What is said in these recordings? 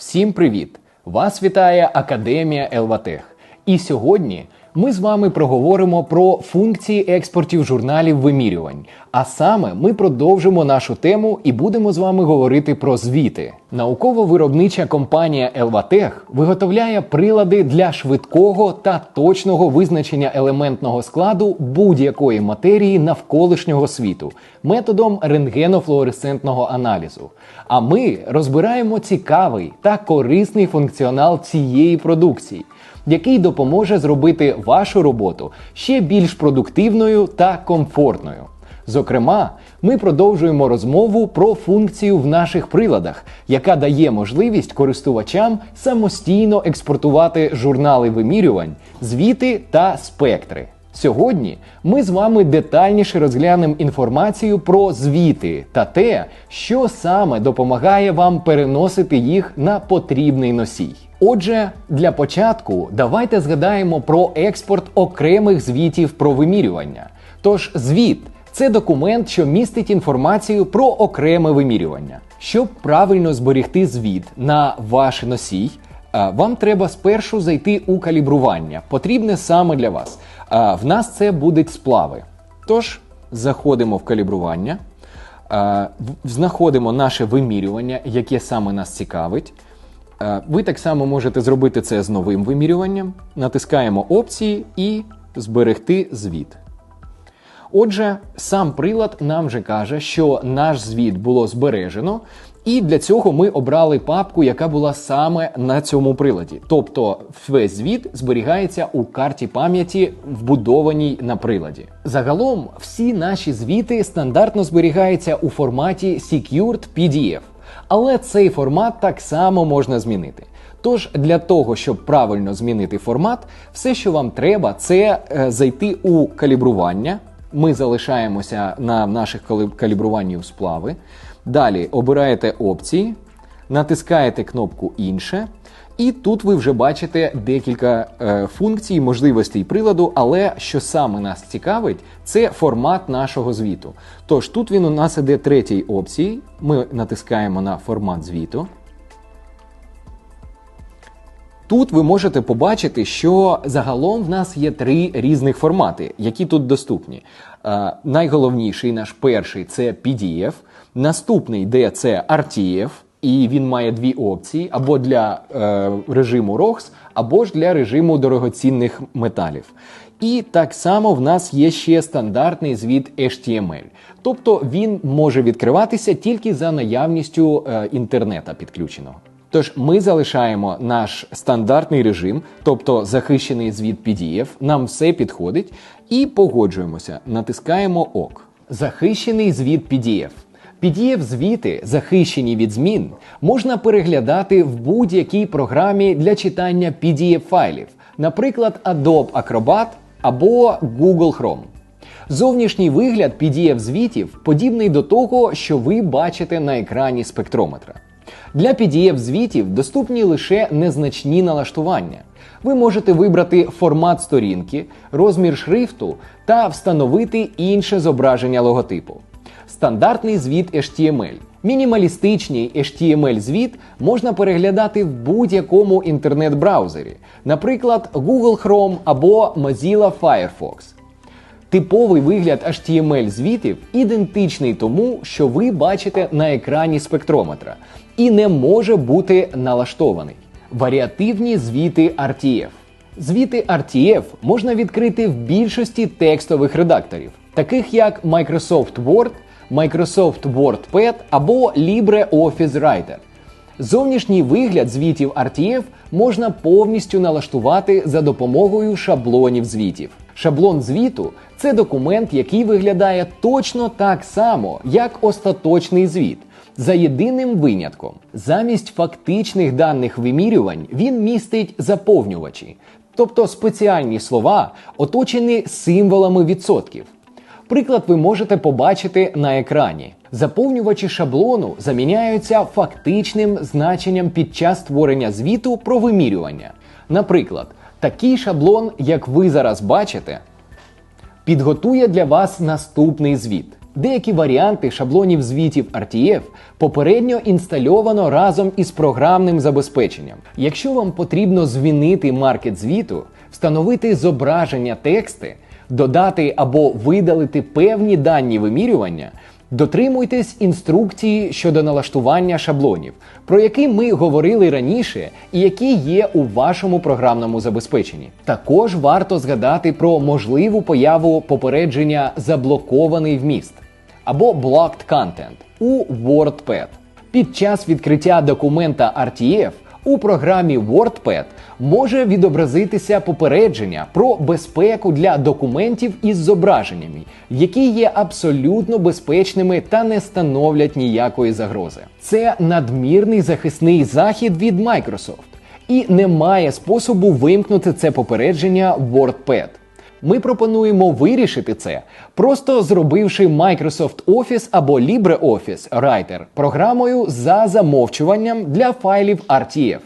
Всім привіт! Вас вітає Академія Елватех. І сьогодні ми з вами проговоримо про функції експортів журналів вимірювань. А саме ми продовжимо нашу тему і будемо з вами говорити про звіти. Науково-виробнича компанія Елватех виготовляє прилади для швидкого та точного визначення елементного складу будь-якої матерії навколишнього світу методом рентгенофлуоресцентного аналізу. А ми розбираємо цікавий та корисний функціонал цієї продукції який допоможе зробити вашу роботу ще більш продуктивною та комфортною. Зокрема, ми продовжуємо розмову про функцію в наших приладах, яка дає можливість користувачам самостійно експортувати журнали вимірювань, звіти та спектри. Сьогодні ми з вами детальніше розглянемо інформацію про звіти та те, що саме допомагає вам переносити їх на потрібний носій. Отже, для початку давайте згадаємо про експорт окремих звітів про вимірювання. Тож, звіт це документ, що містить інформацію про окреме вимірювання. Щоб правильно зберігти звіт на ваш носій, вам треба спершу зайти у калібрування, потрібне саме для вас. В нас це будуть сплави. Тож, заходимо в калібрування, знаходимо наше вимірювання, яке саме нас цікавить. Е, ви так само можете зробити це з новим вимірюванням. Натискаємо опції і зберегти звіт. Отже, сам прилад нам вже каже, що наш звіт було збережено, і для цього ми обрали папку, яка була саме на цьому приладі. Тобто весь звіт зберігається у карті пам'яті, вбудованій на приладі. Загалом, всі наші звіти стандартно зберігаються у форматі Secured PDF. Але цей формат так само можна змінити. Тож для того, щоб правильно змінити формат, все, що вам треба, це е, зайти у калібрування. Ми залишаємося на наших калібруванні у сплави. Далі обираєте опції, натискаєте кнопку Інше. І тут ви вже бачите декілька е, функцій, можливостей приладу, але що саме нас цікавить, це формат нашого звіту. Тож тут він у нас іде третій опції. Ми натискаємо на формат звіту. Тут ви можете побачити, що загалом в нас є три різних формати, які тут доступні. Е, найголовніший наш перший це PDF, наступний де це RTF і він має дві опції: або для е, режиму ROX, або ж для режиму дорогоцінних металів. І так само в нас є ще стандартний звіт HTML. Тобто він може відкриватися тільки за наявністю е, інтернета підключеного. Тож ми залишаємо наш стандартний режим, тобто захищений звіт PDF, нам все підходить, і погоджуємося, натискаємо ОК. Захищений звіт PDF. Pdf звіти, захищені від змін, можна переглядати в будь-якій програмі для читання pdf файлів, наприклад, Adobe Acrobat або Google Chrome. Зовнішній вигляд pdf звітів подібний до того, що ви бачите на екрані спектрометра. Для pdf звітів доступні лише незначні налаштування. Ви можете вибрати формат сторінки, розмір шрифту та встановити інше зображення логотипу стандартний звіт HTML. Мінімалістичний HTML-звіт можна переглядати в будь-якому інтернет-браузері, наприклад, Google Chrome або Mozilla Firefox. Типовий вигляд HTML-звітів ідентичний тому, що ви бачите на екрані спектрометра, і не може бути налаштований. Варіативні звіти RTF. Звіти RTF можна відкрити в більшості текстових редакторів, таких як Microsoft Word, Microsoft WordPad або LibreOffice Writer. Зовнішній вигляд звітів RTF можна повністю налаштувати за допомогою шаблонів звітів. Шаблон звіту це документ, який виглядає точно так само, як остаточний звіт. За єдиним винятком, замість фактичних даних вимірювань він містить заповнювачі, тобто спеціальні слова, оточені символами відсотків. Приклад ви можете побачити на екрані. Заповнювачі шаблону заміняються фактичним значенням під час створення звіту про вимірювання. Наприклад, такий шаблон, як ви зараз бачите, підготує для вас наступний звіт. Деякі варіанти шаблонів звітів RTF попередньо інстальовано разом із програмним забезпеченням. Якщо вам потрібно змінити маркет звіту, встановити зображення тексти, додати або видалити певні дані вимірювання, дотримуйтесь інструкції щодо налаштування шаблонів, про які ми говорили раніше і які є у вашому програмному забезпеченні. Також варто згадати про можливу появу попередження заблокований вміст або blocked content у WordPad. Під час відкриття документа RTF у програмі WordPad може відобразитися попередження про безпеку для документів із зображеннями, які є абсолютно безпечними та не становлять ніякої загрози. Це надмірний захисний захід від Microsoft, і немає способу вимкнути це попередження в WordPad. Ми пропонуємо вирішити це, просто зробивши Microsoft Office або LibreOffice Writer програмою за замовчуванням для файлів RTF.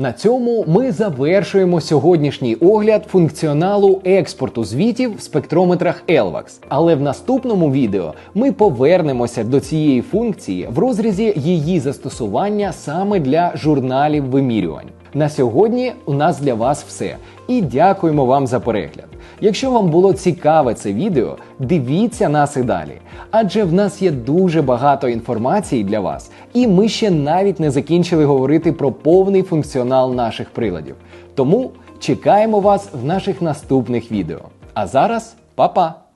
На цьому ми завершуємо сьогоднішній огляд функціоналу експорту звітів в спектрометрах Elvax. Але в наступному відео ми повернемося до цієї функції в розрізі її застосування саме для журналів вимірювань. На сьогодні у нас для вас все. І дякуємо вам за перегляд. Якщо вам було цікаве це відео, дивіться нас і далі. Адже в нас є дуже багато інформації для вас, і ми ще навіть не закінчили говорити про повний функціонал наших приладів. Тому чекаємо вас в наших наступних відео. А зараз па-па!